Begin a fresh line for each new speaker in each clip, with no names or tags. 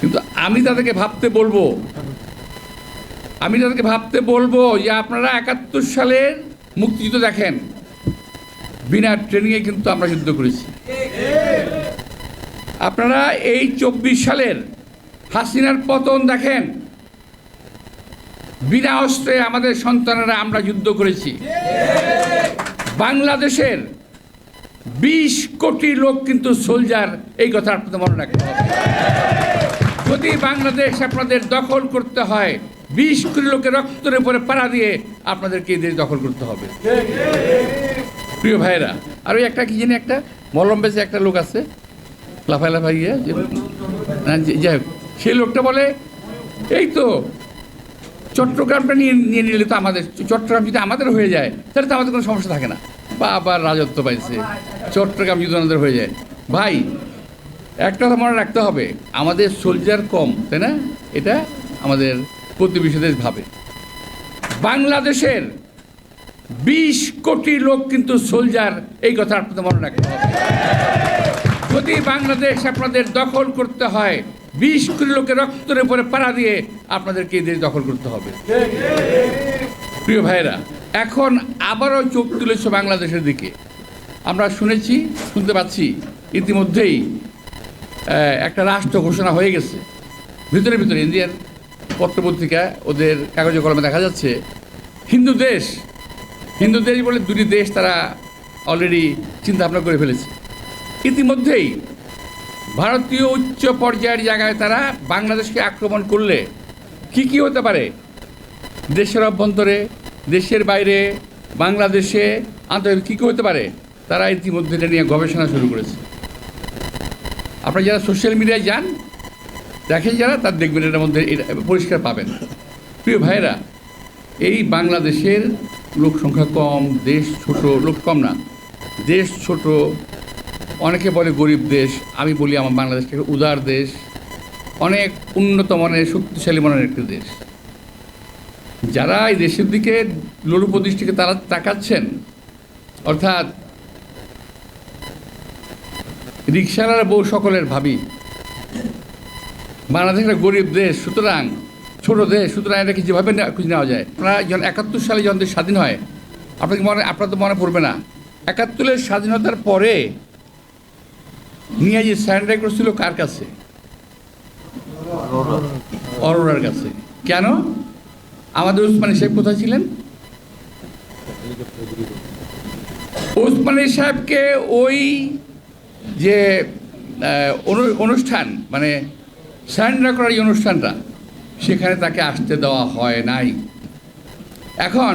কিন্তু আমি তাদেরকে ভাবতে বলব। আমি তাদেরকে ভাবতে বলব যে আপনারা একাত্তর সালের মুক্তিযুদ্ধ দেখেন। বিনা ট্রেনিংয়ে কিন্তু আমরা যুদ্ধ করেছি। আপনারা এই চব্বিশ সালের হাসিনার পতন দেখেন। বিনা অস্ত্রে আমাদের সন্তানেরা আমরা যুদ্ধ করেছি। বাংলাদেশের বিশ কোটি লোক কিন্তু সোলজার এই কথা আপনাদের মনে রাখতে হবে। যদি বাংলাদেশ আপনাদের দখল করতে হয়। বিশ কোটি লোকের রক্তের উপরে পাড়া দিয়ে আপনাদেরকে এই দেশ দখল করতে হবে। প্রিয় ভাইরা আর ওই একটা কি জানি একটা? মলম বেঁচে একটা লোক আছে লাফাই লাফাই যাই হোক, সেই লোকটা বলে, এই তো, চট্টগ্রামটা নিয়ে নিয়ে নিলে তো আমাদের, চট্টগ্রাম যদি আমাদের হয়ে যায়, তাহলে তো আমাদের কোনো সমস্যা থাকে না। বা আবার রাজত্ব পাইছে, চট্টগ্রাম যদি আমাদের হয়ে যায়। ভাই একটা কথা মনে রাখতে হবে, আমাদের সোলজার কম, তাই না? এটা আমাদের প্রতিবেশী দেশ ভাবে। বাংলাদেশের বিশ কোটি লোক কিন্তু সোলজার এই কথা আপনাদের মনে রাখতে হবে। যদি বাংলাদেশ আপনাদের দখল করতে হয়, বিশ কোটি লোকের রক্তের উপরে পাড়া দিয়ে আপনাদেরকে এই দেশ দখল করতে হবে। প্রিয় ভাইরা এখন আবারও চোখ তুলেছে বাংলাদেশের দিকে। আমরা শুনেছি, শুনতে পাচ্ছি, ইতিমধ্যেই একটা রাষ্ট্র ঘোষণা হয়ে গেছে। ভিতরে ভিতরে ইন্ডিয়ান পত্রপত্রিকা, ওদের কাগজে কলমে দেখা যাচ্ছে, হিন্দু দেশ। হিন্দু দেশ বলে দুটি দেশ তারা অলরেডি চিন্তা ভাবনা করে ফেলেছে। ইতিমধ্যেই ভারতীয় উচ্চ পর্যায়ের জায়গায় তারা বাংলাদেশকে আক্রমণ করলে কি কি হতে পারে? দেশের অভ্যন্তরে, দেশের বাইরে, বাংলাদেশে, আন্তর্জাতিক কী কী হতে পারে? তারা ইতিমধ্যে এটা নিয়ে গবেষণা শুরু করেছে। আপনারা যারা সোশ্যাল মিডিয়ায় যান, দেখেন যারা, তার দেখবেন এটার মধ্যে এটা পরিষ্কার পাবেন। প্রিয় ভাইয়েরা, এই বাংলাদেশের লোক সংখ্যা কম, দেশ ছোট, লোক কম না, দেশ ছোট, অনেকে বলে গরিব দেশ, আমি বলি আমার বাংলাদেশকে উদার দেশ, অনেক উন্নত মানের, শক্তিশালী মানের একটি দেশ। যারা এই দেশের দিকে লোলুপ দৃষ্টিকে তারা তাকাচ্ছেন, অর্থাৎ রিক্সাওয়ালার বউ সকলের ভাবি। বাংলাদেশ একটা গরিব দেশ, সুতরাং ছোট দেশ, সুতরাং এটাকে যেভাবে খুঁজে নেওয়া যায়? আপনারা যখন একাত্তর সালে যখন দেশ স্বাধীন হয় আপনাকে মনে আপনার তো মনে পড়বে না। একাত্তরের স্বাধীনতার পরে নিয়ে যে স্যান্ডাই করছিল কার কাছে? অরোরার কাছে। কেন? আমাদের উসমানী সাহেব কোথায় ছিলেন? উসমানী সাহেবকে ওই যে অনুষ্ঠান মানে সারেন্ডার করার এই অনুষ্ঠানটা, সেখানে তাকে আসতে দেওয়া হয় নাই। এখন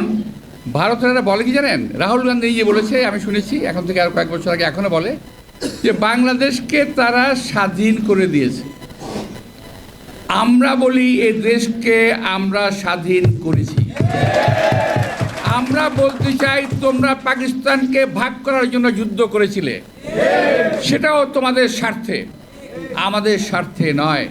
ভারতেরা বলে কি জানেন? রাহুল গান্ধী যে বলেছে, আমি শুনেছি, এখন থেকে আর কয়েক বছর আগে এখনও বলে, যে বাংলাদেশকে তারা স্বাধীন করে দিয়েছে। আমরা বলি এ দেশকে আমরা স্বাধীন করেছি। আমরা বলতে চাই, তোমরা পাকিস্তানকে ভাগ করার জন্য যুদ্ধ করেছিলে। সেটাও তোমাদের স্বার্থে। আমাদের স্বার্থে নয়।